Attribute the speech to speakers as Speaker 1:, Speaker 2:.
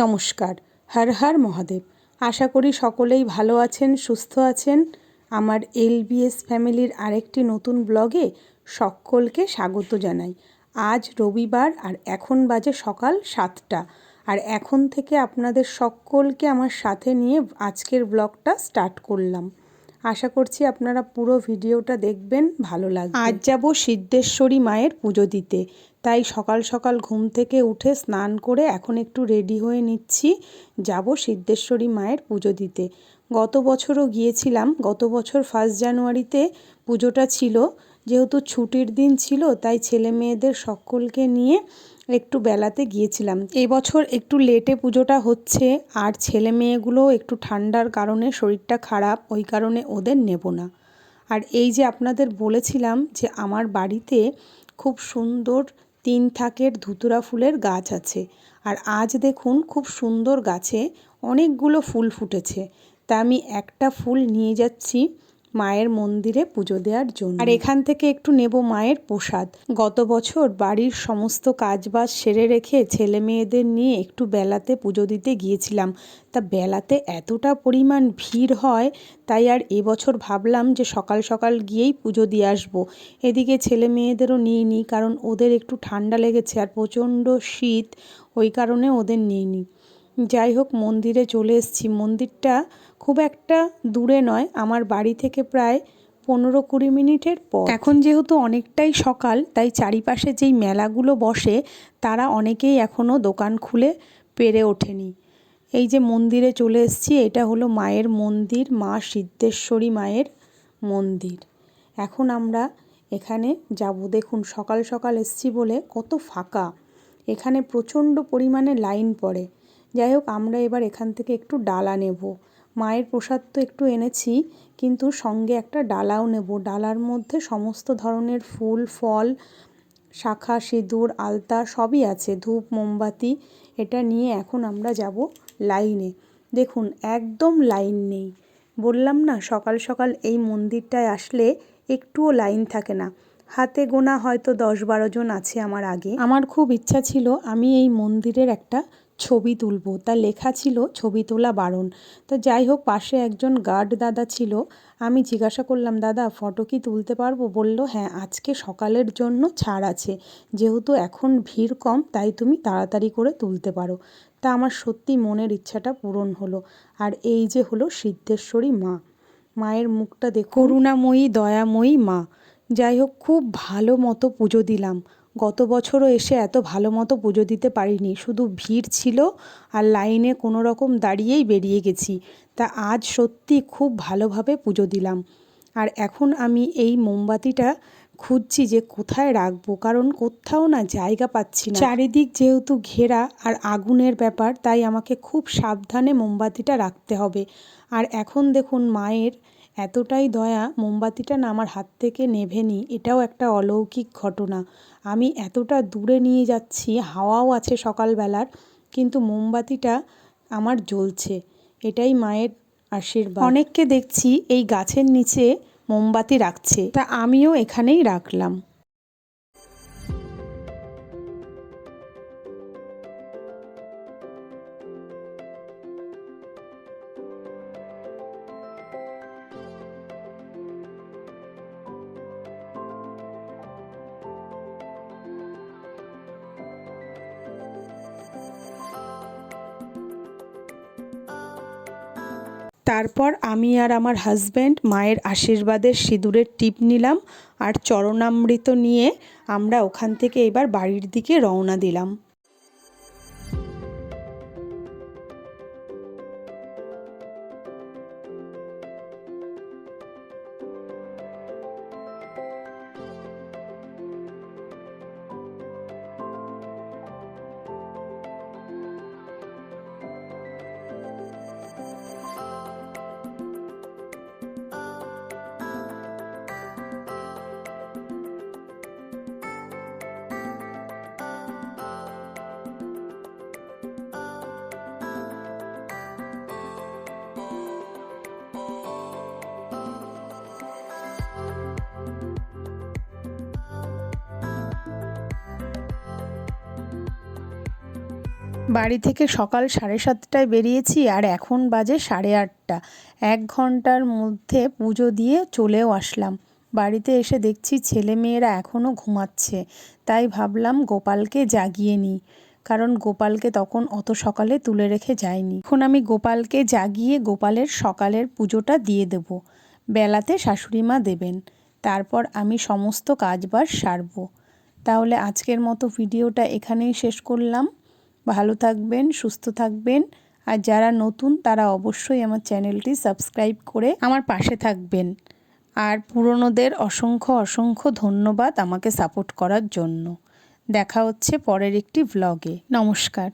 Speaker 1: নমস্কার, হর হর মহাদেব। আশা করি সকলেই ভালো আছেন, সুস্থ আছেন। আমার এলবিএস ফ্যামিলির আরেকটি নতুন ব্লগে সকলকে স্বাগত জানাই। আজ রবিবার আর এখন বাজে সকাল সাতটা। আর এখন থেকে আপনাদের সকলকে আমার সাথে নিয়ে আজকের ব্লগটা স্টার্ট করলাম। আশা করছি আপনারা পুরো ভিডিওটা দেখবেন, ভালো লাগবে। আজ যাব সিদ্ধেশ্বরী মায়ের পুজো দিতে। তাই সকাল সকাল ঘুম থেকে উঠে স্নান করে এখন একটু রেডি হয়ে নিচ্ছি, যাব সিদ্ধেশ্বরী মায়ের পুজো দিতে। গত বছরও গিয়েছিলাম, গত বছর ফার্স্ট জানুয়ারিতে পুজোটা ছিল। যেহেতু ছুটির দিন ছিল, তাই ছেলে মেয়েদের সকলকে নিয়ে একটু বেলাতে গিয়েছিলাম। এবছর একটু লেটে পুজোটা হচ্ছে, আর ছেলে মেয়েগুলোও একটু ঠান্ডার কারণে শরীরটা খারাপ, ওই কারণে ওদের নেব না। আর এই যে আপনাদের বলেছিলাম যে আমার বাড়িতে খুব সুন্দর তিন থাকের ধুতুরা ফুলের গাছ আছে, আর আজ দেখুন খুব সুন্দর গাছে অনেকগুলো ফুল ফুটেছে। তা আমি একটা ফুল নিয়ে যাচ্ছি মায়ের মন্দিরে পুজো দেওয়ার জন্য। আর এখান থেকে একটু নেব মায়ের প্রসাদ। গত বছর বাড়ির সমস্ত কাজবাজ সেরে রেখে ছেলে মেয়েদের নিয়ে একটু বেলাতে পুজো দিতে গিয়েছিলাম। তা বেলাতে এতটা পরিমাণ ভিড় হয়, তাই আর এবছর ভাবলাম যে সকাল সকাল গিয়েই পুজো দিয়ে আসব। এদিকে ছেলে মেয়েদেরও নিয়ে নিই কারণ ওদের একটু ঠান্ডা লেগেছে আর প্রচণ্ড শীত, ওই কারণে ওদের নিইনি যাই হোক, মন্দিরে চলে এসেছি। মন্দিরটা খুব একটা দূরে নয়, আমার বাড়ি থেকে প্রায় পনেরো কুড়ি মিনিটের পর এখন যেহেতু অনেকটাই সকাল, তাই চারিপাশে যেই মেলাগুলো বসে, তারা অনেকেই এখনও দোকান খুলে পেরে ওঠেনি। এই যে মন্দিরে চলে এসেছি, এটা হলো মায়ের মন্দির, মা সিদ্ধেশ্বরী মায়ের মন্দির। এখন আমরা এখানে যাব। দেখুন, সকাল সকাল এসছি বলে কত ফাঁকা। এখানে প্রচণ্ড পরিমাণে লাইন পড়ে। যাই হোক, আমরা এবার এখান থেকে একটু ডালা নেব। মায়ের প্রসাদ তো একটু এনেছি, কিন্তু সঙ্গে একটা ডালাও নেব। ডালার মধ্যে সমস্ত ধরনের ফুল, ফল, শাখা, সিঁদুর, আলতা সবই আছে। ধূপ, মোমবাতি, এটা নিয়ে এখন আমরা যাব লাইনে। দেখুন, একদম লাইন নেই। বললাম না, সকাল সকাল এই মন্দিরটায় আসলে একটুও লাইন থাকে না। হাতে গোনা হয়তো দশ বারো জন আছে আমার আগে। আমার খুব ইচ্ছা ছিল আমি এই মন্দিরের একটা ছবি তুলবো। তা লেখা ছিল, ছবি তোলা বারণ। তো যাই হোক, পাশে একজন গার্ড দাদা ছিল। আমি জিজ্ঞাসা করলাম, দাদা, ফটো কি তুলতে পারব? বলল হ্যাঁ আজকে সকালের জন্য ছাড় আছে। যেহেতু এখন ভিড় কম, তাই তুমি তাড়াতাড়ি করে তুলতে পারো। তা আমার সত্যি মনের ইচ্ছাটা পূরণ হলো। আর এই যে হলো সিদ্ধেশ্বরী মা। মায়ের মুখটা দেখ করুণাময়ী, দয়াময়ী মা। যাই হোক, খুব ভালো মতো পুজো দিলাম। গত বছরও এসে এত ভালো মতো পুজো দিতে পারিনি। শুধু ভিড় ছিল আর লাইনে কোনো রকম দাঁড়িয়েই বেরিয়ে গেছি। তা আজ সত্যি খুব ভালোভাবে পুজো দিলাম। আর এখন আমি এই মোমবাতিটা খুঁজছি যে কোথায় রাখব, কারণ কোথাও না জায়গা পাচ্ছি না। চারিদিক যেহেতু ঘেরা আর আগুনের ব্যাপার, তাই আমাকে খুব সাবধানে মোমবাতিটা রাখতে হবে। আর এখন দেখুন মায়ের এতটাই দয়া মোমবাতিটা না আমার হাত থেকে নেভেনি, এটাও একটা অলৌকিক ঘটনা। আমি এতটা দূরে নিয়ে যাচ্ছি, হাওয়াও আছে সকালবেলার, কিন্তু মোমবাতিটা আমার জ্বলছে। এটাই মায়ের আশীর্বাদ। অনেককে দেখছি এই গাছের নিচে মোমবাতি রাখছে। তা আমিও এখানেই রাখলাম। তারপর আমি আর আমার হাজব্যান্ড মায়ের আশীর্বাদের সিঁদুরের টিপ নিলাম আর চরণামৃত নিয়ে আমরা ওখান থেকে এবার বাড়ির দিকে রওনা দিলাম। বাড়ি থেকে সকাল সাড়ে সাতটায় বেরিয়েছি আর এখন বাজে সাড়ে আটটা। এক ঘণ্টার মধ্যে পুজো দিয়ে চলেও আসলাম। বাড়িতে এসে দেখছি ছেলে মেয়েরা এখনও ঘুমাচ্ছে। তাই ভাবলাম গোপালকে জাগিয়ে নিই। কারণ গোপালকে তখন অত সকালে তুলে রেখে যায়নি এখন আমি গোপালকে জাগিয়ে গোপালের সকালের পুজোটা দিয়ে দেব। বেলাতে শাশুড়ি মা দেবেন। তারপর আমি সমস্ত কাজবাজ সারবো। তাহলে আজকের মতো ভিডিওটা এখানেই শেষ করলাম। ভালো থাকবেন, সুস্থ থাকবেন। আর যারা নতুন, তারা অবশ্যই আমার চ্যানেলটি সাবস্ক্রাইব করে আমার পাশে থাকবেন। আর পুরনোদের অসংখ্য অসংখ্য ধন্যবাদ আমাকে সাপোর্ট করার জন্য। দেখা হচ্ছে পরের একটি ভ্লগে নমস্কার।